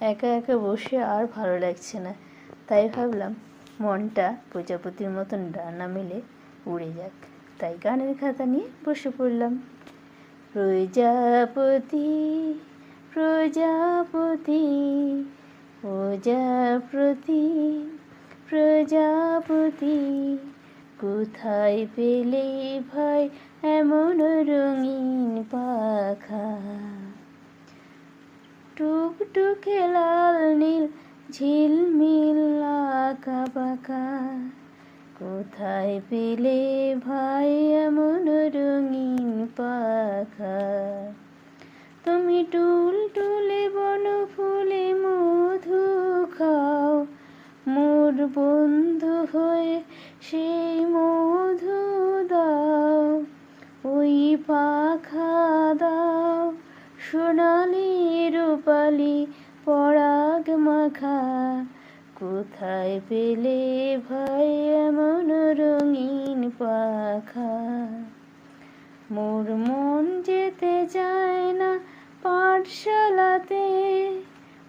একা একা বসে আর ভালো লাগছে না। তাই ভাবলাম, মনটা প্রজাপতির মতন ডানা মেলে উড়ে যাক। তাই গানের খাতা নিয়ে বসে পড়লাম। প্রজাপতি প্রজাপতি প্রজাপতি প্রজাপতি, কোথায় পেলে ভাই এমন রঙিন পাখা? টুকটুকে লাল নীল, ঝিলমিল আঁকা কোথায় পেলে ভাই এমন রঙিন পাখা? তুমি টুল টুলে বন ফুলে মধু খাও। মোর বন্ধু হয়ে সেই মধু দাও। ওই পাখা দাও। সোনালি রূপালি পরাগ মাখা। কোথায় পেলে ভাই এমন রঙিন পাখা? মোর মন যেতে চায় না পাঠশালাতে।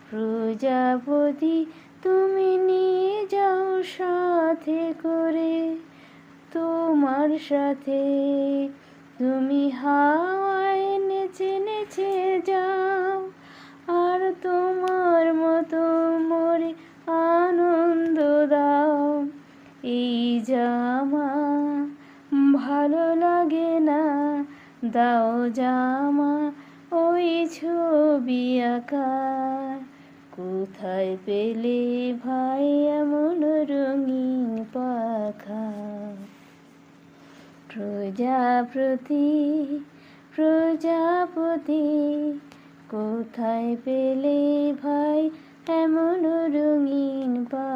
প্রজাপতি, তুমি নিয়ে যাও সাথে করে। তোমার সাথে তুমি হাওয়ায় জামা, ভালো লাগে না, দাও জামা, ওই ছবি আঁকা কোথায় পেলে ভাই এমন রঙিন পাখা? প্রজাপতি প্রজাপতি, কোথায় পেলে ভাই এমন রঙিন পাখা?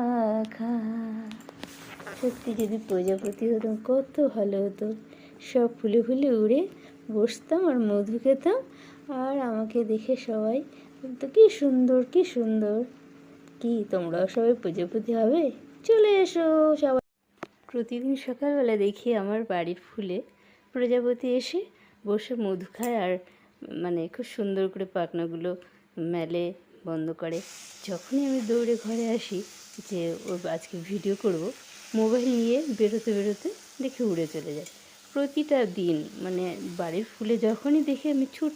সত্যি যদি প্রজাপতি হতাম কত ভালো হতো। সব ফুলে ফুলে উড়ে বসতাম আর মধু খেতাম। আর আমাকে দেখে সবাই বলতো, কী সুন্দর কী সুন্দর। কি তোমরাও সবাই প্রজাপতি হবে? চলে এসো সবাই। প্রতিদিন সকালবেলা দেখি আমার বাড়ির ফুলে প্রজাপতি এসে বসে মধু খায় আর মানে খুব সুন্দর করে পাখনাগুলো মেলে, বন্ধ করে। যখনই আমি দৌড়ে ঘরে আসি যে, ওর আজকে ভিডিও করব মোবাইল নিয়ে বেরোতে বেরোতে দেখে উড়ে চলে যায়। প্রতিটা দিন মানে বাড়ির ফুলে যখনই দেখি আমি ছুট